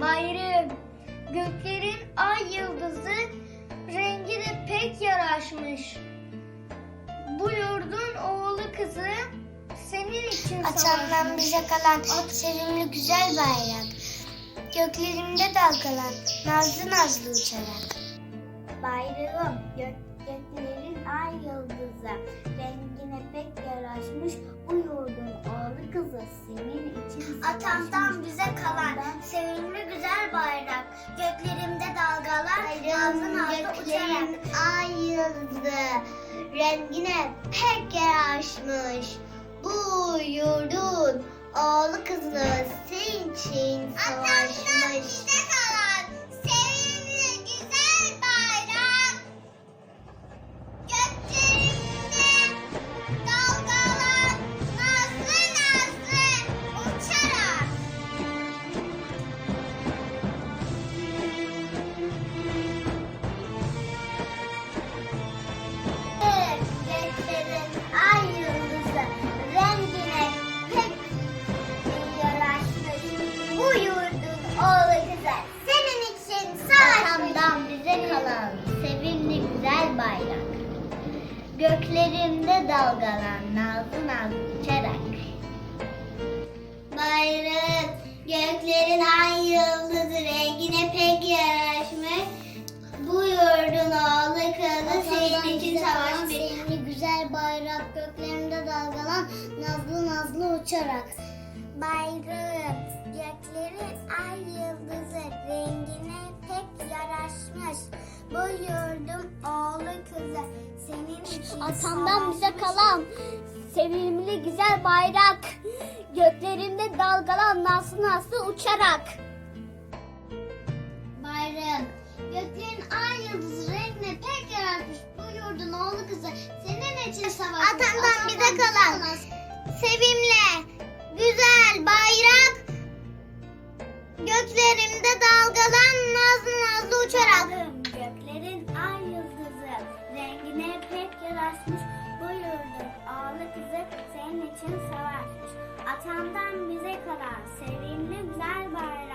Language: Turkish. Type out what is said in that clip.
Bayrım, göklerin ay yıldızı rengi de pek yaraşmış. Bu yurdun oğlu kızı senin için savaşmış. bize kalan sevimli güzel bayrak. Göklerimde dalgalan nazlı nazlı uçarak. Bayrağım, gök, göklerin ay yıldızı rengine pek yaraşmış. Bu yurdun oğlu kızı senin için Atamdan bize kalan sevimli güzel. Göklerimde dalgalar nazlı nazlı uçarak. ay yıldızı rengine pek yaraşmış. Bu yurdun oğlu kızı senin için savaşmış. Göklerimde dalgalan nazlı nazlı uçarak. Bayrak göklerin ay yıldızı rengine pek yaraşmış. Bu yurdun oğlu kızı senin için savaşmış. Sevimli güzel bayrak göklerimde dalgalan nazlı nazlı uçarak. Bayrak göklerin ay yıldızı rengine Atamdan bize kalan sevimli güzel bayrak göklerinde dalgalan nasıl nasıl uçarak. Bayram. Göklerin ay yıldızı rengine pek yaraşmış. Bu yurdun oğlu kızı senin için savaşmış. Atamdan bize kalan sevimli, güzel bayrak. Göklerimde için sever. Atamdan bize kadar sevimli güzel bayrak.